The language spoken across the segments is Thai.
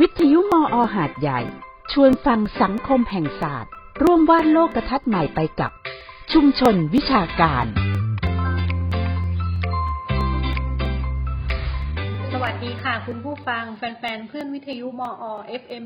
วิทยุมออหาดใหญ่ ชวนฟังสังคมแห่งศาสตร์ ร่วมวาดโลกทัศน์ใหม่ไปกับ ชุมชนวิชาการ สวัสดีค่ะคุณผู้ฟัง แฟนๆเพื่อนวิทยุมอ FM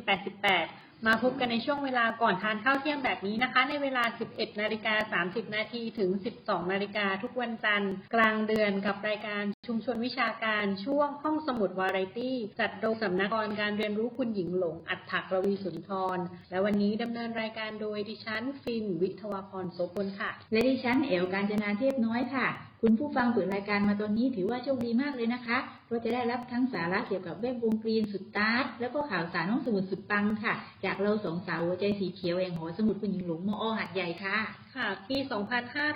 88 มาพบกันในช่วงเวลาก่อนทานข้าวเที่ยงแบบนี้นะคะ ในเวลา 11 นาฬิกา 30 นาทีถึง 12 นาฬิกาทุกวันจันทร์กลางเดือนกับรายการชุมชนวิชาการช่วงห้องสมุดวาไรตี้ จัดโดยสำนักงานการเรียนรู้คุณหญิงหลง อัฏฐกรวีสุนทร และวันนี้ดำเนินรายการโดยดิฉัน ฟิน วิทวาพรโสพลค่ะ และดิฉันเอ๋วการจนาเทพน้อยค่ะ คุณผู้ฟังเปิดรายการมาตอนนี้ถือว่าโชคดีมากเลยนะคะ เพราะจะได้รับทั้งสาระเกี่ยวกับเว็บวงกรีนสุดตาร์ทแล้วก็ข่าวสารห้องสมุดสุดปังค่ะ จากเราสองสาวหัวใจสีเขียวแห่งหอสมุดคุณหญิงหลงมอหัดใหญ่ค่ะ ค่ะ ปี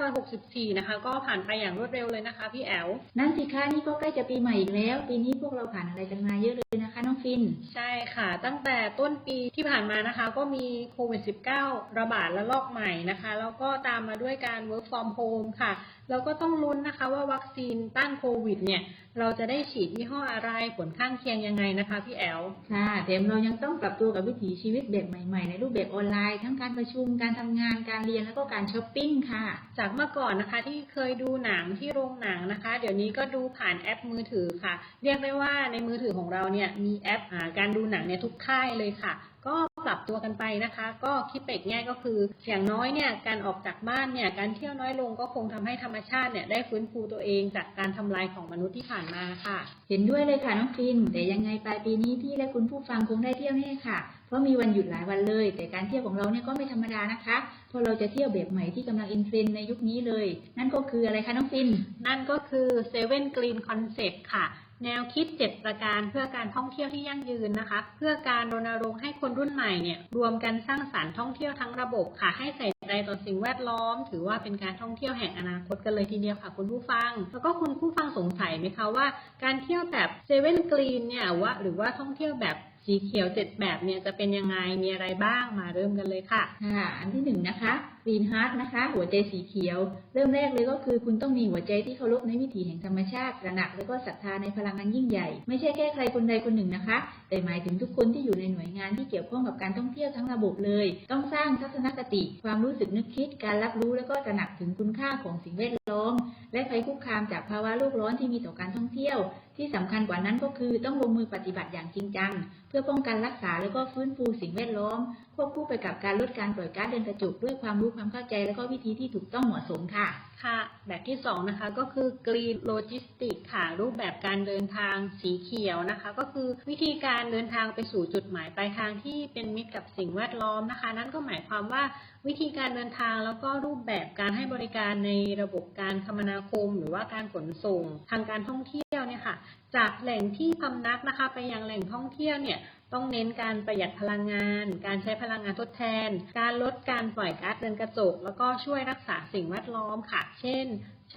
2564 นะคะ ก็ผ่านไปอย่างรวดเร็วเลยนะคะพี่แอลนั่นสิคะนี่ก็ใกล้จะปีใหม่อีกแล้ว ปีนี้พวกเราผ่านอะไรกันมาเยอะเลยนะคะน้องฟิน ใช่ค่ะ ตั้งแต่ต้นปีที่ผ่านมานะคะ ก็มีโควิด -19 ระบาดและลอกใหม่นะคะ แล้วก็ตามมาด้วยการ work from home ค่ะแล้วก็ต้องลุ้นนะคะว่าวัคซีนต้านโควิด เนี่ย เราจะได้ฉีดยี่ห้ออะไรผลข้างเคียงยังไงนะคะพี่แอลค่ะแถมเรายังต้องปรับตัวกับวิถีชีวิตแบบใหม่ๆ ในรูปแบบออนไลน์ทั้งการประชุมการทำงานการเรียนแล้วก็การช้อปปิ้งค่ะ จากเมื่อก่อนนะคะที่เคยดูหนังที่โรงหนังนะคะ เดี๋ยวนี้ก็ดูผ่านแอปมือถือค่ะ เรียกได้ว่าในมือถือของเราเนี่ยมีแอปหาการดูหนังเนี่ยทุกค่ายเลยค่ะ ก็ ปรับตัวกันไปนะคะ ก็คิดไปอีกแง่ก็คือ อย่างน้อยเนี่ยการออกจากบ้านเนี่ยการเที่ยวน้อยลงก็คงทำให้ธรรมชาติเนี่ยได้ฟื้นฟูตัวเองจากการทำลายของมนุษย์ที่ผ่านมาค่ะ เห็นด้วยเลยค่ะน้องฟินแต่ยังไงปลายปีนี้พี่และคุณผู้ฟังคงได้เที่ยวแน่ค่ะเพราะมีวันหยุดหลายวันเลย แต่การเที่ยวของเราเนี่ยก็ไม่ธรรมดานะคะเพราะเราจะเที่ยวแบบใหม่ที่กำลังอินเทรนด์ในยุคนี้เลย นั่นก็คืออะไรคะน้องฟิน นั่นก็คือ7 Green Concept ค่ะ แนวคิด 7 ประการเพื่อการท่องเที่ยวที่ยั่งยืนนะคะ เพื่อการรณรงค์ให้คนรุ่นใหม่เนี่ยรวมกันสร้างสารรค์ท่องเที่ยวทั้งระบบค่ะ ให้ใส่ใจต่อสิ่งแวดล้อม ถือว่าเป็นการท่องเที่ยวแห่งอนาคตกันเลยทีเดียวค่ะ คุณผู้ฟัง แล้วก็คุณผู้ฟังสงสัยไหมคะว่า การเที่ยวแบบ7 Green เนี่ยว่าหรือว่าท่องเที่ยวแบบสีเขียวเจ็ดแบบเนี่ยจะเป็นยังไงมีอะไรบ้างมาเริ่มกันเลยค่ะค่ะอันที่หนึ่งนะคะ Green Heart นะคะ หัวใจสีเขียว เริ่มแรกเลยก็คือคุณต้องมีหัวใจที่เคารพในวิถีแห่งธรรมชาติระหนัก แล้วก็ศรัทธาในพลังงานยิ่งใหญ่ ไม่ใช่แค่ใครคนใดคนหนึ่งนะคะ แต่หมายถึงทุกคนที่อยู่ในหน่วยงานที่เกี่ยวข้องกับการท่องเที่ยวทั้งระบบเลย ต้องสร้างทัศนคติ ความรู้สึกนึกคิด การรับรู้แล้วก็ตระหนักถึงคุณค่าของสิ่งแวดล้อม และภัยคุกคามจากภาวะโลกร้อนที่มีต่อการท่องเที่ยว ที่สำคัญกว่านั้นก็คือต้องลงมือปฏิบัติอย่างจริงจัง เพื่อป้องกันรักษาและก็ฟื้นฟูสิ่งแวดล้อมควบคู่ไปกับการลดการปล่อยก๊าซเรือนกระจกด้วยความรู้ความเข้าใจ และก็วิธีที่ถูกต้องเหมาะสมค่ะ ค่ะ แบบที่สองนะคะก็คือ Green Logistics ค่ะรูปแบบการเดินทางสีเขียวนะคะ ก็คือวิธีการเดินทางไปสู่จุดหมายปลายทางที่เป็นมิตรกับสิ่งแวดล้อมนะคะ นั่นก็หมายความว่าวิธีการเดินทางแล้วก็รูปแบบการให้บริการในระบบการคมนาคม หรือว่าการขนส่ง ทางการท่องเที่ยว เนี่ยค่ะจากแหล่งที่พำนักนะคะ ไปยังแหล่งท่องเที่ยวเนี่ยต้องเน้นการประหยัดพลังงาน การใช้พลังงานทดแทน การลดการปล่อยก๊าซเรือนกระจก แล้วก็ช่วยรักษาสิ่งแวดล้อมค่ะ เช่น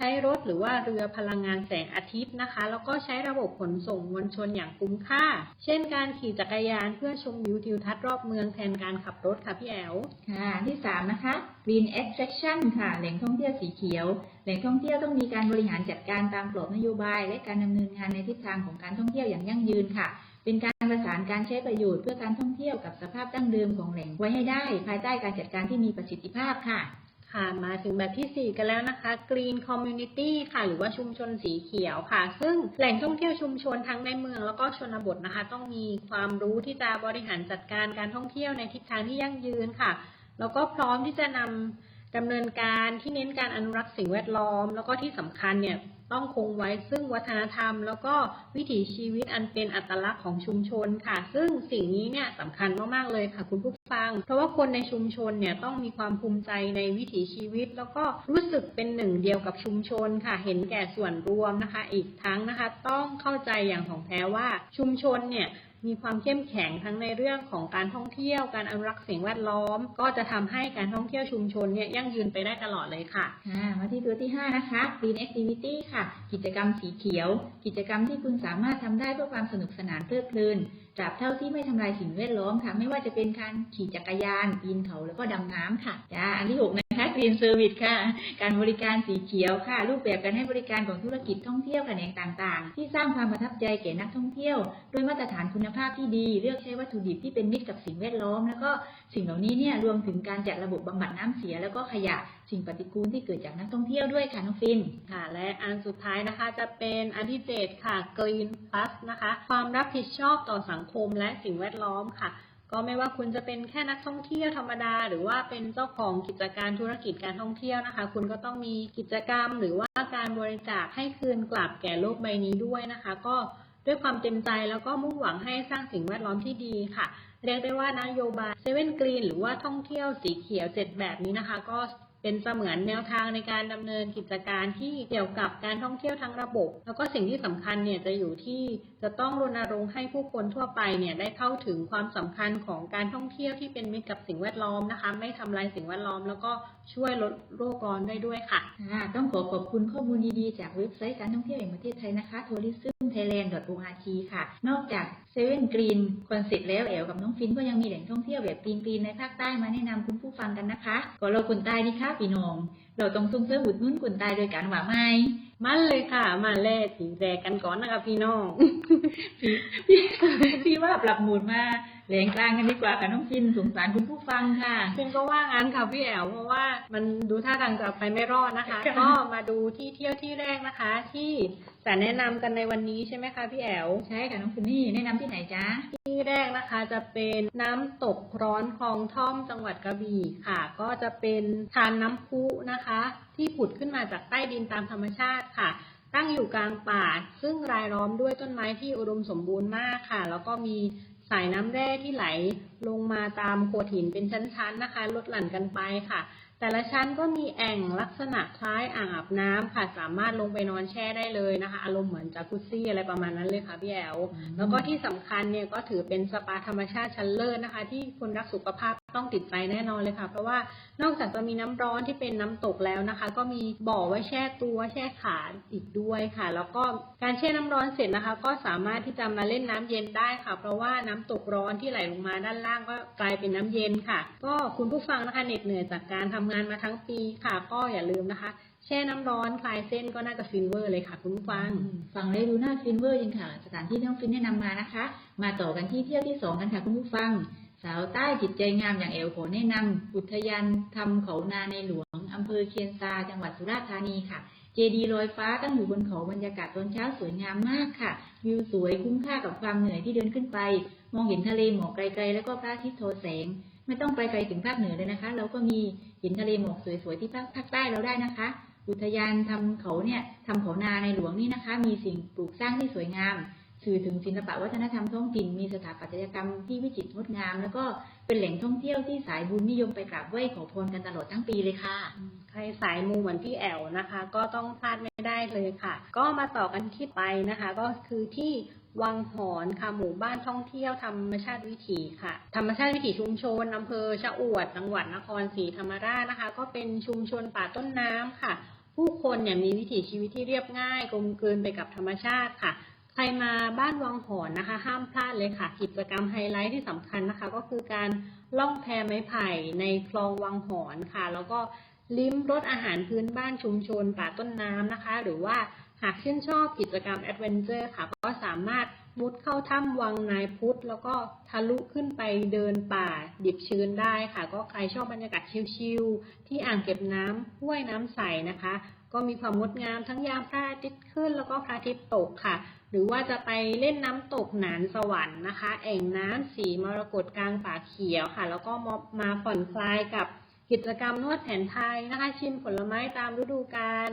ใช้รถหรือว่าเรือพลังงานแสงอาทิตย์นะคะ แล้วก็ใช้ระบบขนส่งมวลชนอย่างคุ้มค่า เช่นการขี่จักรยานเพื่อชมวิวทิวทัศน์รอบเมืองแทนการขับรถค่ะพี่แอลค่ะที่สามนะคะ Green Attraction ค่ะ แหล่งท่องเที่ยวสีเขียว แหล่งท่องเที่ยวต้องมีการบริหารจัดการตามกรอบนโยบาย และการดำเนินงานในทิศทางของการท่องเที่ยวอย่างยั่งยืนค่ะ เป็นการประสานการใช้ประโยชน์เพื่อการท่องเที่ยวกับสภาพดั้งเดิมของแหล่งไว้ให้ได้ ภายใต้การจัดการที่มีประสิทธิภาพค่ะ ค่ะมาถึงแบบที่ 4 กันแล้วนะคะ Green Community ค่ะ หรือว่าชุมชนสีเขียวค่ะ ซึ่งแหล่งท่องเที่ยวชุมชนทั้งในเมืองแล้วก็ชนบทนะคะ ต้องมีความรู้ที่จะบริหารจัดการการท่องเที่ยวในทิศทางที่ยั่งยืนค่ะ แล้วก็พร้อมที่จะนำดำเนินการที่เน้นการอนุรักษ์สิ่งแวดล้อม แล้วก็ที่สำคัญเนี่ย ต้องคงไว้ซึ่งวัฒนธรรม แล้วก็วิถีชีวิตอันเป็นอัตลักษณ์ของชุมชนค่ะ ซึ่งสิ่งนี้เนี่ยสำคัญมากๆเลยค่ะ คุณผู้ฟัง เพราะว่าคนในชุมชนเนี่ยต้องมีความภูมิใจในวิถีชีวิต แล้วก็รู้สึกเป็นหนึ่งเดียวกับชุมชนค่ะ เห็นแก่ส่วนรวมนะคะ อีกทั้งนะคะ ต้องเข้าใจอย่างของแท้ว่าชุมชนเนี่ย มีความเข้มแข็งทั้งในเรื่องของการท่องเที่ยว การอนุรักษ์สิ่งแวดล้อม ก็จะทำให้การท่องเที่ยวชุมชนเนี่ยยั่งยืนไปได้ตลอดเลยค่ะมาที่ตัวที่ 5 นะคะ Green Activity ค่ะ กิจกรรมสีเขียว กิจกรรมที่คุณสามารถทำได้เพื่อความสนุกสนานเพลิดเพลินตราบเท่าที่ไม่ทำลายสิ่งแวดล้อมค่ะ ไม่ว่าจะเป็นการขี่จักรยานปีนเขาแล้วก็ดำน้ำค่ะจ้าอันที่6นะ คะนะคะ Green Service ค่ะ การบริการสีเขียวค่ะ รูปแบบการให้บริการของธุรกิจท่องเที่ยวแขนงต่างๆ ที่สร้างความประทับใจแก่นักท่องเที่ยวด้วยมาตรฐานคุณภาพที่ดี เลือกใช้วัตถุดิบที่เป็นมิตรกับสิ่งแวดล้อม แล้วก็สิ่งเหล่านี้เนี่ยรวมถึงการจัดระบบบำบัดน้ำเสีย แล้วก็ขยะสิ่งปฏิกูลที่เกิดจากนักท่องเที่ยวด้วยค่ะน้องฟินค่ะ และอันสุดท้ายนะคะจะเป็นอันที่เจ็ดค่ะ Green Plus นะคะ ความรับผิดชอบต่อสังคมและสิ่งแวดล้อมค่ะ ก็ไม่ว่าคุณจะเป็นแค่นักท่องเที่ยวธรรมดา หรือว่าเป็นเจ้าของกิจการธุรกิจการท่องเที่ยวนะคะ คุณก็ต้องมีกิจกรรม หรือว่าการบริจาคให้คืนกลับแก่โลกใบนี้ด้วยนะคะ ก็ด้วยความเต็มใจแล้วก็มุ่งหวังให้สร้างสิ่งแวดล้อมที่ดีค่ะ เรียกได้ว่านโยบายเซเว่นกรีนหรือว่าท่องเที่ยวสีเขียวเจ็ดแบบนี้นะคะ ก็ เป็นเสมือนแนวทางในการดำเนินกิจการที่เกี่ยวกับการท่องเที่ยวทั้งระบบ แล้วก็สิ่งที่สำคัญเนี่ยจะอยู่ที่จะต้องรณรงค์ให้ผู้คนทั่วไปเนี่ยได้เข้าถึงความสำคัญของการท่องเที่ยวที่เป็นมิตรกับสิ่งแวดล้อมนะคะ ไม่ทำลายสิ่งแวดล้อม แล้วก็ ช่วยลดโลกร้อนได้ด้วยค่ะค่ะ ต้องขอขอบคุณข้อมูลดีๆ จากเว็บไซต์การท่องเที่ยวแห่งประเทศไทยนะคะ tourismthailand.org ค่ะ นอกจาก Seven Green Concept แล้วแอลกับน้องฟินก็ยังมีแหล่งท่องเที่ยวแบบกรีนๆในภาคใต้มาแนะนำคุณผู้ฟังกันนะคะก็เราคนใต้นี่ค่ะพี่น้อง เราต้องส่งเสริมอุดหนุนคนใต้โดยการว่าไม่มันเลยค่ะ มาแลกสีแจกกันก่อนนะคะพี่น้องพี่พี่พี่ว่าปรับหมุดมา แหล่งกลางกันดีกว่าค่ะน้องฟินสงสารคุณผู้ฟังค่ะฟินก็ว่างั้นค่ะพี่แอลเพราะว่ามันดูท่าทางจะไปไม่รอดนะคะค่ะก็มาดูที่เที่ยวที่แรกนะคะ ที่จะแนะนำกันในวันนี้ใช่ไหมคะพี่แอลใช่ค่ะน้องฟินนี่แนะนำที่ไหนจ๊ะที่แรกนะคะจะเป็นน้ำตกร้อนคลองท่อมจังหวัดกระบี่ค่ะ ก็จะเป็นทานน้ำพุนะคะ ที่ผุดขึ้นมาจากใต้ดินตามธรรมชาติค่ะตั้งอยู่กลางป่า ซึ่งรายล้อมด้วยต้นไม้ที่อุดมสมบูรณ์มากค่ะ แล้วก็มี สายน้ำแร่ที่ไหลลงมาตามโขดหินเป็นชั้นๆนะคะลดหลั่นกันไปค่ะ แต่ละชั้นก็มีแอ่งลักษณะคล้ายอ่างอาบน้ำค่ะ สามารถลงไปนอนแช่ได้เลยนะคะ อารมณ์เหมือนจากุซซี่อะไรประมาณนั้นเลยค่ะพี่แอลอืมแล้วก็ที่สำคัญเนี่ยก็ถือเป็นสปาธรรมชาติชั้นเลิศนะคะ ที่คนรักสุขภาพต้องติดใจแน่นอนเลยค่ะ เพราะว่านอกจากจะมีน้ำร้อนที่เป็นน้ำตกแล้วนะคะ ก็มีบ่อไว้แช่ตัวแช่ขาอีกด้วยค่ะ แล้วก็การแช่น้ำร้อนเสร็จนะคะ ก็สามารถที่จะมาเล่นน้ำเย็นได้ค่ะ เพราะว่าน้ำตกร้อนที่ไหลลงมาด้านล่างก็กลายเป็นน้ำเย็นค่ะ ก็คุณผู้ฟังนะคะเหน็ดเหนื่อยจากการทำงานมาทั้งปีค่ะ ก็อย่าลืมนะคะ แช่น้ำร้อนคลายเส้นก็น่าจะฟินเวอร์เลยค่ะ คุณผู้ฟังฟังแล้ดูน่าฟินเวอร์จริงค่ะ สถานที่ที่น้องฟินแนะนำมานะคะ มาต่อกันที่เที่ยวที่สองกันค่ะคุณผู้ฟัง สาวใต้จิตใจงามอย่างเอลขอแนะนำอุทยานธรรมเขานาในหลวงอำเภอเคียนซาจังหวัดสุราษฎร์ธานีค่ะ เจดีย์ลอยฟ้าตั้งอยู่บนเขาบรรยากาศตอนเช้าสวยงามมากค่ะ วิวสวยคุ้มค่ากับความเหนื่อยที่เดินขึ้นไป มองเห็นทะเลหมอกไกลๆ แล้วก็พระอาทิตย์โทแสง ไม่ต้องไปไกลถึงภาคเหนือเลยนะคะ เราก็มีเห็นทะเลหมอกสวยๆที่ภาคภาคใต้เราได้นะคะ อุทยานทำเขาเนี่ยทำเขานาในหลวงนี่นะคะ มีสิ่งปลูกสร้างที่สวยงาม สื่อถึงศิลปะวัฒนธรรมท้องถิ่นมีสถาปัตยกรรมที่วิจิตรงดงาม แล้วก็เป็นแหล่งท่องเที่ยวที่สายบุญนิยมไปกราบไหว้ขอพรกันตลอดทั้งปีเลยค่ะ ใครสายมูเหมือนพี่แอลนะคะ ก็ต้องพลาดไม่ได้เลยค่ะ ก็มาต่อกันที่ไปนะคะ ก็คือที่วังหอนค่ะหมู่บ้านท่องเที่ยวธรรมชาติวิถีค่ะ ธรรมชาติวิถีชุมชนอำเภอชะอวด จังหวัดนครศรีธรรมราชนะคะ ก็เป็นชุมชนป่าต้นน้ำค่ะ ผู้คนเนี่ยมีวิถีชีวิตที่เรียบง่ายกลมกลืนไปกับธรรมชาติค่ะ ใครมาบ้านวังหอนนะคะ ห้ามพลาดเลยค่ะ กิจกรรมไฮไลท์ที่สำคัญนะคะ ก็คือการล่องแพไม้ไผ่ในคลองวังหอนค่ะ แล้วก็ลิ้มรสอาหารพื้นบ้านชุมชนป่าต้นน้ำนะคะ หรือว่าหากชื่นชอบกิจกรรมแอดเวนเจอร์ค่ะ ก็สามารถ มุดเข้าถ้ำวังนายพุทธ แล้วก็ทะลุขึ้นไปเดินป่าดิบชื้นได้ค่ะ ก็ใครชอบบรรยากาศชิลๆที่อ่างเก็บน้ำห้วยน้ำใสนะคะ ก็มีความงดงามทั้งยามพระอาทิตย์ขึ้น แล้วก็พระอาทิตย์ตกค่ะ หรือว่าจะไปเล่นน้ำตกหนานสวรรค์นะคะ แอ่งน้ำสีมรกตกลางป่าเขียวค่ะ แล้วก็มามาผ่อนคลายกับกิจกรรมนวดแผนไทยนะคะ ชิมผลไม้ตามฤดูกาล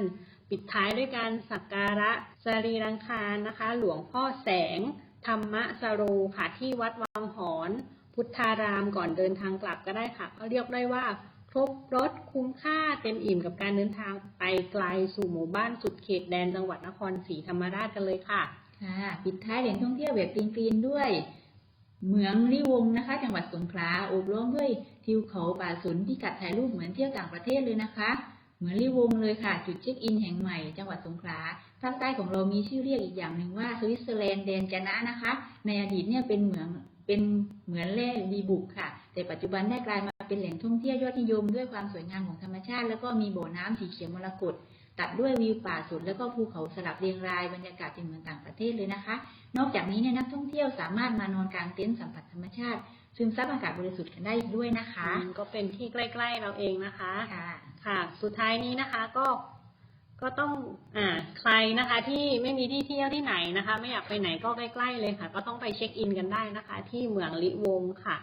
ปิดท้ายด้วยการสักการะสรีรังคารนะคะ หลวงพ่อแสง ธรรมะสโรค่ะที่วัดวังหอน พุทธารามก่อนเดินทางกลับก็ได้ค่ะก็เรียกได้ว่าครบรถคุ้มค่าเต็มอิ่มกับการเดินทางไปไกลสู่หมู่บ้านสุดเขตแดนจังหวัดนครศรีธรรมราชกันเลยค่ะค่ะปิดท้ายแหล่งท่องเที่ยวแบบกรีนๆด้วยเหมืองลิวงนะคะ จังหวัดสงขลาโอบล้อมด้วยทิวเขาป่าสนที่กัดถ่ายรูปเหมือนเที่ยวต่างประเทศเลยนะคะ เหมือนลิวงเลยค่ะ จุดเช็คอินแห่งใหม่จังหวัดสงขลาภาคใต้ของเรามีชื่อเรียกอีกอย่างหนึ่งว่าสวิตเซอร์แลนด์แดนจะนะนะคะ ในอดีตเนี่ยเป็นเหมืองเป็นเหมือนแร่ดีบุกค่ะ แต่ปัจจุบันได้กลายมาเป็นแหล่งท่องเที่ยวยอดนิยมด้วยความสวยงามของธรรมชาติ แล้วก็มีบ่อน้ำสีเขียวมรกตตัดด้วยวิวป่าสุดแล้วก็ภูเขาสลับเรียงรายบรรยากาศเป็นเหมือนต่างประเทศเลยนะคะ นอกจากนี้เนี่ยนักท่องเที่ยวสามารถมานอนกลางเต็นท์สัมผัสธรรมชาติซึมซับอากาศบริสุทธิ์กันได้อีกด้วยนะคะอืมก็เป็นที่ใกล้ ๆเราเองนะคะค่ะ ค่ะ สุดท้ายนี้นะคะก็ก็ต้องอ่าใครนะคะที่ไม่มีที่เที่ยวที่ไหนนะคะ ไม่อยากไปไหนก็ใกล้ๆเลยค่ะ ก็ต้องไปเช็คอินกันได้นะคะ ที่เมืองลิวงค่ะ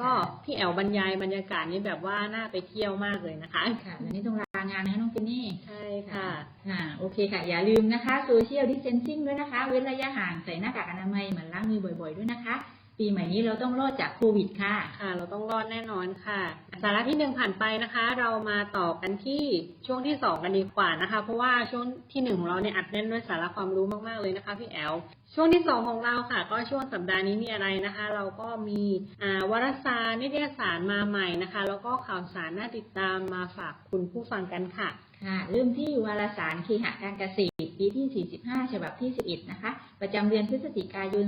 ก็พี่แอลบรรยายบรรยากาศนี้แบบว่าน่าไปเที่ยวมากเลยนะคะค่ะวันนี้ต้องลางานนะคะน้องเฟนนี่ใช่ค่ะค่ะโอเคค่ะ อย่าลืมนะคะโซเชียลดิสเทนซิ่งด้วยนะคะ เว้นระยะห่างใส่หน้ากากอนามัยเหมือนล้างมือบ่อย ๆด้วยนะคะ ปีใหม่นี้เราต้องรอดจากโควิดค่ะค่ะ เราต้องรอดแน่นอนค่ะ สาระที่หนึ่งผ่านไปนะคะ เรามาต่อกันที่ช่วงที่สองกันดีกว่านะคะ เพราะว่าช่วงที่หนึ่งของเราเนี่ยอัดแน่นด้วยสาระความรู้มากๆเลยนะคะพี่แอลช่วงที่สองของเราค่ะ ก็ช่วงสัปดาห์นี้มีอะไรนะคะ เราก็มีอ่าวารสารนิตยสารมาใหม่นะคะ แล้วก็ข่าวสารน่าติดตามมาฝากคุณผู้ฟังกันค่ะค่ะเริ่มที่วารสารเคหะการเกษตร ปีที่ 45 ฉบับที่ 11 นะคะ ประจำเดือนพฤศจิกายน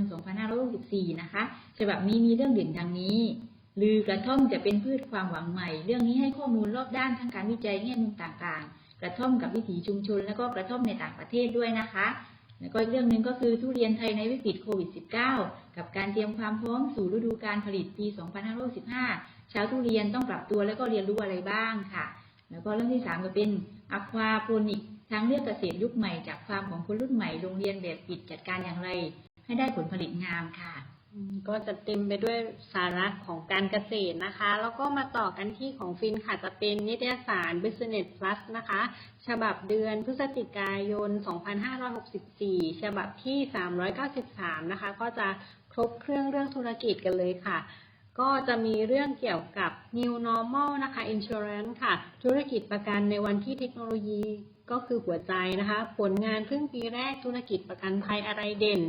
2564 นะคะ ฉบับนี้มีเรื่องเด่นดังนี้ ลือกระท่อมจะเป็นพืชความหวังใหม่ เรื่องนี้ให้ข้อมูลรอบด้านทั้งการวิจัยแง่มุมต่างๆ กระท่อมกับวิถีชุมชน แล้วก็กระท่อมในต่างประเทศด้วยนะคะ แล้วก็อีกเรื่องหนึ่งก็คือทุเรียนไทยในวิกฤตโควิด -19 กับการเตรียมความพร้อมสู่ฤดูการผลิตปี 2565 ชาวทุเรียนต้องปรับตัวแล้วก็เรียนรู้อะไรบ้างค่ะ แล้วก็เรื่องที่สามก็เป็นอควาโปนิก ทางเลือกเกษตรยุคใหม่จากฟาร์มของคนรุ่นใหม่โรงเรียนแบบปิดจัดการอย่างไร ให้ได้ผลผลิตงามค่ะ ก็จะเต็มไปด้วยสาระของการเกษตรนะคะ แล้วก็มาต่อกันที่ของฟินค่ะจะเป็นนิตยสาร Business Plus นะคะ ฉบับเดือนพฤศจิกายน 2564 ฉบับที่ 393 นะคะ ก็จะครบเครื่องเรื่องธุรกิจกันเลยค่ะก็จะมีเรื่องเกี่ยวกับ New Normal นะคะ Insurance ค่ะ ธุรกิจประกันในวันที่เทคโนโลยี ก็คือหัวใจนะคะ ผลงานครึ่งปีแรกธุรกิจประกันภัยอะไรเด่น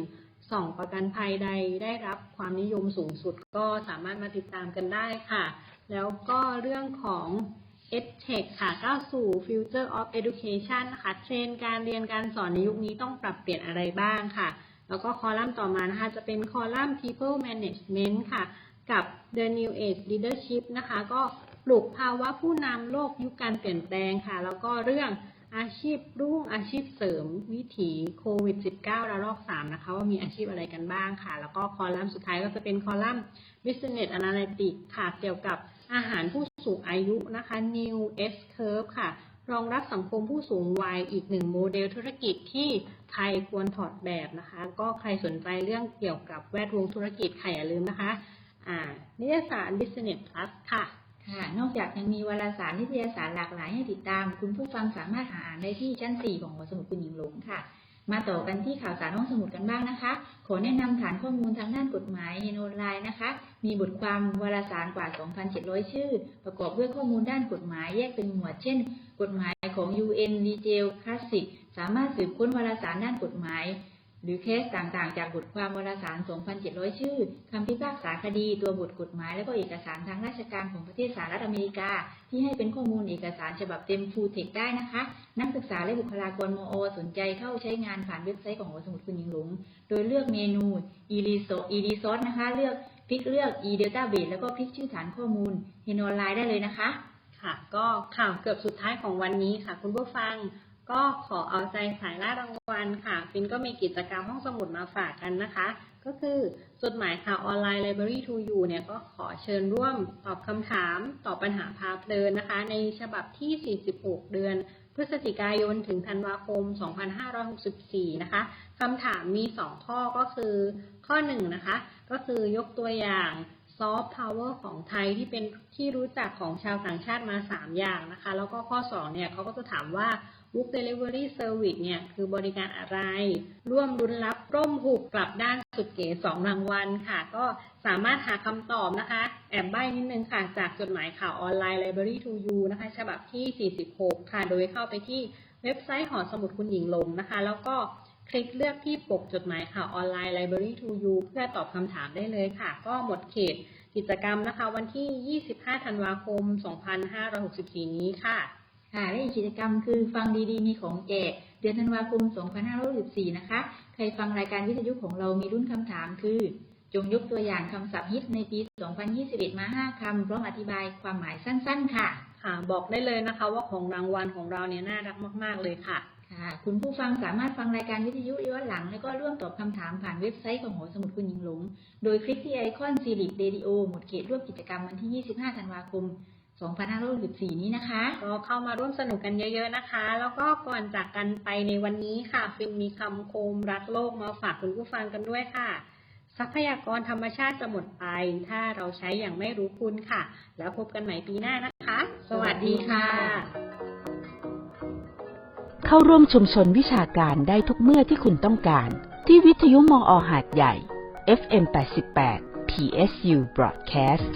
สองประกันภัยใดได้รับความนิยมสูงสุดก็สามารถมาติดตามกันได้ค่ะ แล้วก็เรื่องของ EdTech ค่ะก้าวสู่ Future of Education นะคะเทรนการเรียนการสอนในยุคนี้ต้องปรับเปลี่ยนอะไรบ้างค่ะ แล้วก็คอลัมน์ต่อมานะคะจะเป็นคอลัมน์ People Management ค่ะ กับ The New Age Leadership นะคะ ก็ปลุกภาวะผู้นำโลกยุคการเปลี่ยนแปลงค่ะ แล้วก็เรื่อง อาชีพรุ่งอาชีพเสริมวิถีโควิด -19 ระลอก3นะคะว่ามีอาชีพอะไรกันบ้างค่ะ แล้วก็คอลัมน์สุดท้ายก็จะเป็นคอลัมน์ Business Analytics ค่ะ เกี่ยวกับอาหารผู้สูงอายุนะคะ New S Curve ค่ะ รองรับสังคมผู้สูงวัยอีกหนึ่งโมเดลธุรกิจที่ไทยควรถอดแบบนะคะ ก็ใครสนใจเรื่องเกี่ยวกับแวดวงธุรกิจใครอย่าลืมนะคะ อ่านิยสาร Business Plus ค่ะ ค่ะ นอกจากยังมีวารสารนิตยสารหลากหลายให้ติดตาม คุณผู้ฟังสามารถหาอ่านได้ที่ชั้น 4 ของหอสมุดคุณหญิงหลงค่ะ มาต่อกันที่ข่าวสารห้องสมุดกันบ้างนะคะ ขอแนะนำฐานข้อมูลทางด้านกฎหมายในออนไลน์นะคะ มีบทความวารสารกว่า 2,700 ชื่อ ประกอบด้วยข้อมูลด้านกฎหมายแยกเป็นหมวด เช่น กฎหมายของ UN Legal Classic สามารถสืบค้นวารสารด้านกฎหมาย หรือเคสต่างๆ จากบทความวารสาร 2,700 ชื่อ คำพิพากษาคดี ตัวบทกฎหมาย และก็เอกสารทางราชการของประเทศสหรัฐอเมริกา ที่ให้เป็นข้อมูลเอกสารฉบับเต็มฟูเทคได้นะคะ นักศึกษาและบุคลากรมอ สนใจเข้าใช้งานผ่านเว็บไซต์ของหอสมุดคุณหญิงหลง โดยเลือกเมนู e r e s o e r e s o u r c e นะคะ เลือกคลิกเลือก e database แล้วก็คลิกชื่อฐานข้อมูลเฮนออนไลน์ได้เลยนะคะ ค่ะ ก็ข่าวเกือบสุดท้ายของวันนี้ค่ะ คุณผู้ฟัง ก็ขอเอาใจสายล่ารางวัลค่ะ ฟินก็มีกิจกรรมห้องสมุดมาฝากกันนะคะ ก็คือจดหมายข่าวออนไลน์ Library to You เนี่ยก็ขอเชิญร่วมตอบคำถามตอบปัญหาพาเพลินนะคะ ในฉบับที่ 46 เดือน พฤศจิกายนถึงธันวาคม 2564 นะคะคำถามมี 2 ข้อก็คือข้อ 1 นะคะ ก็คือยกตัวอย่างซอฟต์พาวเวอร์ของไทยที่เป็นที่รู้จักของชาวต่างชาติมา 3 อย่างนะคะ แล้วก็ข้อ 2 เนี่ยเขาก็จะถามว่า Book Delivery Service เนี่ย คือบริการอะไร ร่วมรุนรับร่มหุบกลับด้านสุดเก๋2รางวัลค่ะ ก็สามารถหาคำตอบนะคะ แอบใบ้นิดนึงค่ะ จากจดหมายข่าวออนไลน์ Library to You นะคะ ฉบับที่ 46 ค่ะ โดยเข้าไปที่เว็บไซต์หอสมุดคุณหญิงลงนะคะ แล้วก็คลิกเลือกที่ปกจดหมายข่าวออนไลน์ Library to You เพื่อตอบคำถามได้เลยค่ะ ก็หมดเขตกิจกรรมนะคะ วันที่ 25 ธันวาคม 2564 นี้ค่ะ ค่ะและอีกกิจกรรมคือฟังดีๆ มีของแจกเดือนธันวาคม 2564 นะคะ ใครฟังรายการวิทยุของเรามีรุ่นคำถามคือ จงยกตัวอย่างคำศัพท์ฮิตในปี 2021 มา 5 คำพร้อมอธิบายความหมายสั้น ๆ ค่ะ ค่ะ บอกได้เลยนะคะว่าของรางวัลของเราเนี่ยน่ารักมาก ๆ เลยค่ะ ค่ะ คุณผู้ฟังสามารถฟังรายการวิทยุย้อนหลัง และก็ร่วมตอบคำถามผ่านเว็บไซต์ของหอสมุดคุณหญิงหลง โดยคลิกที่ไอคอนซีริปเรดิโอหมดเขตร่วมกิจกรรมวันที่ 25 ธันวาคม 2564 นี้นะคะ ก็เข้ามาร่วมสนุกกันเยอะ ๆนะคะ แล้วก็ก่อนจากกันไปในวันนี้ค่ะ ฟินมีคำโคมรักโลกมาฝากคุณผู้ฟังกันด้วยค่ะ ทรัพยากรธรรมชาติจะหมดไป ถ้าเราใช้อย่างไม่รู้คุณค่ะ แล้วพบกันใหม่ปีหน้านะคะ สวัสดีค่ะ เข้าร่วมชุมชนวิชาการได้ทุกเมื่อที่คุณต้องการ ที่วิทยุมอหาดใหญ่ FM 88 PSU Broadcast